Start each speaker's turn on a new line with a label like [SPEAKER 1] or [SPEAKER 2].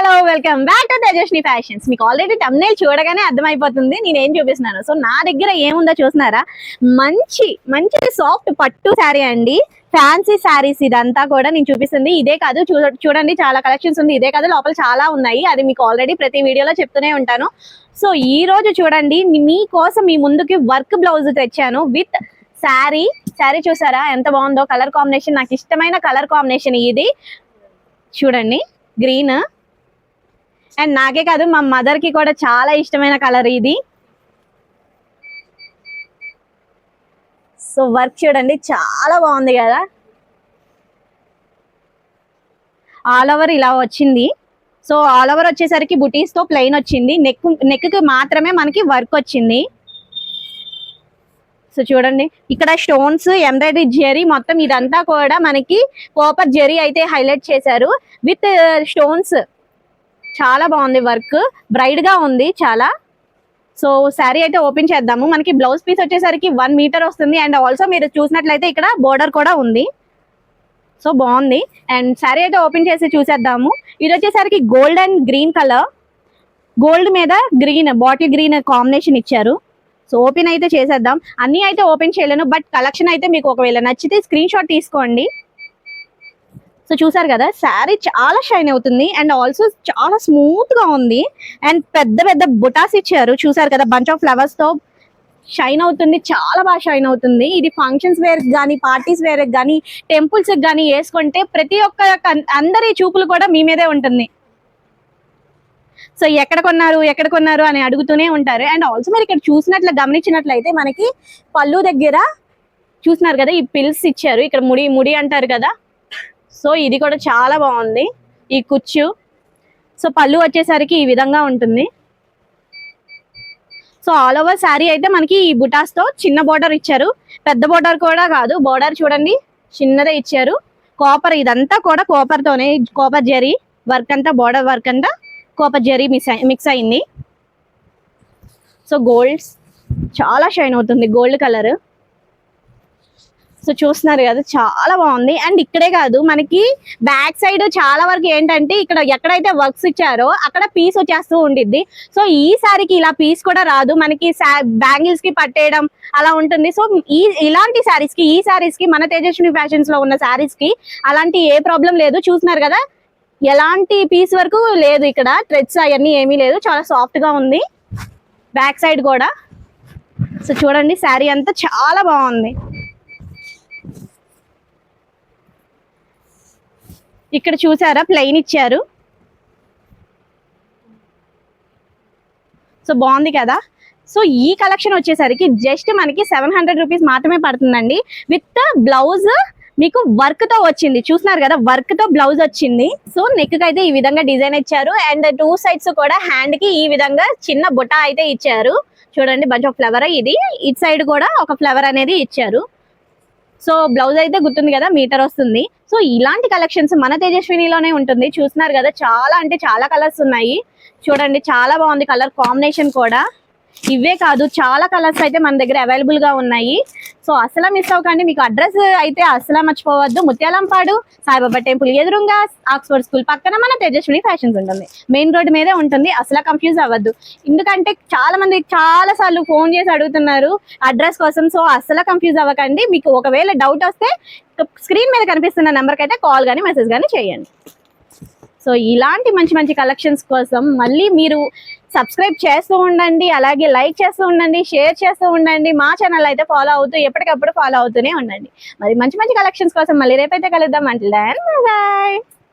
[SPEAKER 1] Hello welcome back to Tejaswini fashions మీకు already thumbnail చూడగానే అర్థమైపోతుంది. నేను ఏం చూపిస్తున్నాను? సో నా దగ్గర ఏముందో చూసినారా మంచి మంచి సాఫ్ట్ పట్టు శారీ అండి. ఫ్యాన్సీ శారీస్ ఇదంతా కూడా నేను చూపిస్తుంది. ఇదే కాదు చూడండి చాలా కలెక్షన్స్ ఉంది. ఇదే కాదు లోపల చాలా ఉన్నాయి. అది మీకు ఆల్రెడీ ప్రతి వీడియోలో చెప్తూనే ఉంటాను. సో ఈ రోజు చూడండి మీకోసం మీ ముందుకి వర్క్ బ్లౌజ్ తెచ్చాను విత్ శారీ శారీ చూసారా? ఎంత బాగుందో? కలర్ కాంబినేషన్ నాకు ఇష్టమైన కలర్ కాంబినేషన్ ఇది. చూడండి గ్రీన్ అండ్ నాకే కాదు మా మదర్కి కూడా చాలా ఇష్టమైన కలర్ ఇది. సో వర్క్ చూడండి చాలా బాగుంది కదా. ఆల్ ఓవర్ ఇలా వచ్చింది. సో ఆల్ ఓవర్ వచ్చేసరికి బుటీస్తో ప్లెయిన్ వచ్చింది. నెక్ నెక్కి మాత్రమే మనకి వర్క్ వచ్చింది. సో చూడండి ఇక్కడ స్టోన్స్ ఎంబ్రాయిడరీ జెరీ మొత్తం ఇదంతా కూడా మనకి కోపర్ జెరీ అయితే హైలైట్ చేశారు. విత్ స్టోన్స్ uh, చాలా బాగుంది వర్క్. బ్రైడ్గా ఉంది చాలా. సో శారీ అయితే ఓపెన్ చేద్దాము. మనకి బ్లౌజ్ పీస్ వచ్చేసరికి వన్ మీటర్ వస్తుంది. అండ్ ఆల్సో మీరు చూసినట్లయితే ఇక్కడ బోర్డర్ కూడా ఉంది. సో బాగుంది. అండ్ శారీ అయితే ఓపెన్ చేసి చూసేద్దాము. ఇది వచ్చేసరికి gold and green colour gold మీద గ్రీన్ బాటిల్ గ్రీన్ కాంబినేషన్ ఇచ్చారు. సో ఓపెన్ అయితే చేసేద్దాం. అన్నీ అయితే ఓపెన్ చేయలేను బట్ కలెక్షన్ అయితే మీకు ఒకవేళ నచ్చితే స్క్రీన్ షాట్ తీసుకోండి. సో చూసారు కదా శారీ చాలా షైన్ అవుతుంది అండ్ ఆల్సో చాలా స్మూత్గా ఉంది. అండ్ పెద్ద పెద్ద బుటాస్ ఇచ్చారు. చూసారు కదా బంచ్ ఆఫ్ ఫ్లవర్స్తో షైన్ అవుతుంది చాలా బాగా షైన్ అవుతుంది. ఇది ఫంక్షన్స్ వేర్ కానీ పార్టీస్ వేర్ కానీ టెంపుల్స్ కానీ వేసుకుంటే ప్రతి ఒక్క అందరి చూపులు కూడా మీ మీదే ఉంటుంది. సో ఎక్కడ కొన్నారు ఎక్కడ కొన్నారు అని అడుగుతూనే ఉంటారు. అండ్ ఆల్సో మీరు ఇక్కడ చూసినట్లు గమనించినట్లయితే మనకి పళ్ళు దగ్గర చూసినారు కదా ఈ పిల్స్ ఇచ్చారు. ఇక్కడ ముడి ముడి అంటారు కదా సో ఇది కూడా చాలా బాగుంది. ఈ కుచ్చు. సో పళ్ళు వచ్చేసరికి ఈ విధంగా ఉంటుంది. సో ఆల్ ఓవర్ శారీ అయితే మనకి ఈ బుటాస్తో చిన్న బోర్డర్ ఇచ్చారు. పెద్ద బోర్డర్ కూడా కాదు. బోర్డర్ చూడండి. చిన్నదే ఇచ్చారు. కాపర్ ఇదంతా కూడా కోపర్తోనే కోపర్ కాపర్ జరీ వర్క్ అంతా బోర్డర్ వర్క్ అంతా కాపర్ జరీ మిక్స్ మిక్స్ అయింది. సో గోల్డ్స్ చాలా షైన్ అవుతుంది. గోల్డ్ కలర్ సో చూస్తున్నారు కదా చాలా బాగుంది. అండ్ ఇక్కడే కాదు మనకి బ్యాక్ సైడ్ చాలా వరకు ఏంటంటే ఇక్కడ ఎక్కడైతే వర్క్స్ ఇచ్చారో అక్కడ పీస్ వచ్చేస్తూ ఉండిద్ది. సో ఈ సారీకి ఇలా పీస్ కూడా రాదు. మనకి బ్యాంగిల్స్కి పట్టేయడం అలా ఉంటుంది. సో ఈ ఇలాంటి సారీస్కి ఈ సారీస్కి మన తేజస్విని ఫ్యాషన్స్లో ఉన్న సారీస్కి అలాంటి ఏ ప్రాబ్లం లేదు. చూస్తున్నారు కదా ఎలాంటి పీస్ వరకు లేదు ఇక్కడ. థ్రెడ్స్ అవన్నీ ఏమీ లేదు. చాలా సాఫ్ట్గా ఉంది. బ్యాక్ సైడ్ కూడా. సో చూడండి శారీ అంతా చాలా బాగుంది. ఇక్కడ చూసారా? ప్లెయిన్ ఇచ్చారు. సో బాగుంది కదా? సో ఈ కలెక్షన్ వచ్చేసరికి జస్ట్ మనకి సెవెన్ హండ్రెడ్ రూపీస్ మాత్రమే పడుతుందండి. విత్ బ్లౌజ్ మీకు వర్క్తో వచ్చింది. చూసినారు కదా వర్క్తో బ్లౌజ్ వచ్చింది. సో నెక్కి అయితే ఈ విధంగా డిజైన్ ఇచ్చారు. అండ్ టూ సైడ్స్ కూడా హ్యాండ్కి ఈ విధంగా చిన్న బుట్ట అయితే ఇచ్చారు. చూడండి బంచ్ ఆఫ్ ఫ్లవర్ ఇది. ఇట్ సైడ్ కూడా ఒక ఫ్లవర్ అనేది ఇచ్చారు. సో బ్లౌజ్ అయితే గుర్తుంది కదా మీటర్ వస్తుంది. సో ఇలాంటి కలెక్షన్స్ మన తేజస్వినిలోనే ఉంటుంది. చూస్తున్నారు కదా చాలా అంటే చాలా కలర్స్ ఉన్నాయి. చూడండి చాలా బాగుంది కలర్ కాంబినేషన్ కూడా. ఇవే కాదు చాలా కలర్స్ అయితే మన దగ్గర అవైలబుల్గా ఉన్నాయి. సో అసలు మిస్ అవ్వకండి. మీకు అడ్రస్ అయితే అసలు మర్చిపోవద్దు. ముత్యాలంపాడు సాయిబాబా టెంపుల్ ఎదురుగా ఆక్స్ఫర్డ్ స్కూల్ పక్కన మన తేజస్విని ఫ్యాషన్స్ ఉంటుంది. మెయిన్ రోడ్ మీదే ఉంటుంది. అసలు కన్ఫ్యూజ్ అవ్వద్దు. ఎందుకంటే చాలా మంది చాలా సార్లు ఫోన్ చేసి అడుగుతున్నారు అడ్రస్ కోసం. సో అసలు కన్ఫ్యూజ్ అవ్వకండి. మీకు ఒకవేళ డౌట్ వస్తే స్క్రీన్ మీద కనిపిస్తున్న నెంబర్కి అయితే కాల్ కానీ మెసేజ్ కానీ చేయండి. సో ఇలాంటి మంచి మంచి కలెక్షన్స్ కోసం మళ్ళీ మీరు సబ్స్క్రైబ్ చేస్తూ ఉండండి అలాగే లైక్ చేస్తూ ఉండండి షేర్ చేస్తూ ఉండండి మా ఛానల్ అయితే ఫాలో అవుతూ ఎప్పటికప్పుడు ఫాలో అవుతూనే ఉండండి. మరి మంచి మంచి కలెక్షన్స్ కోసం మళ్ళీ రేపైతే కలుద్దాం. అంటే బాయ్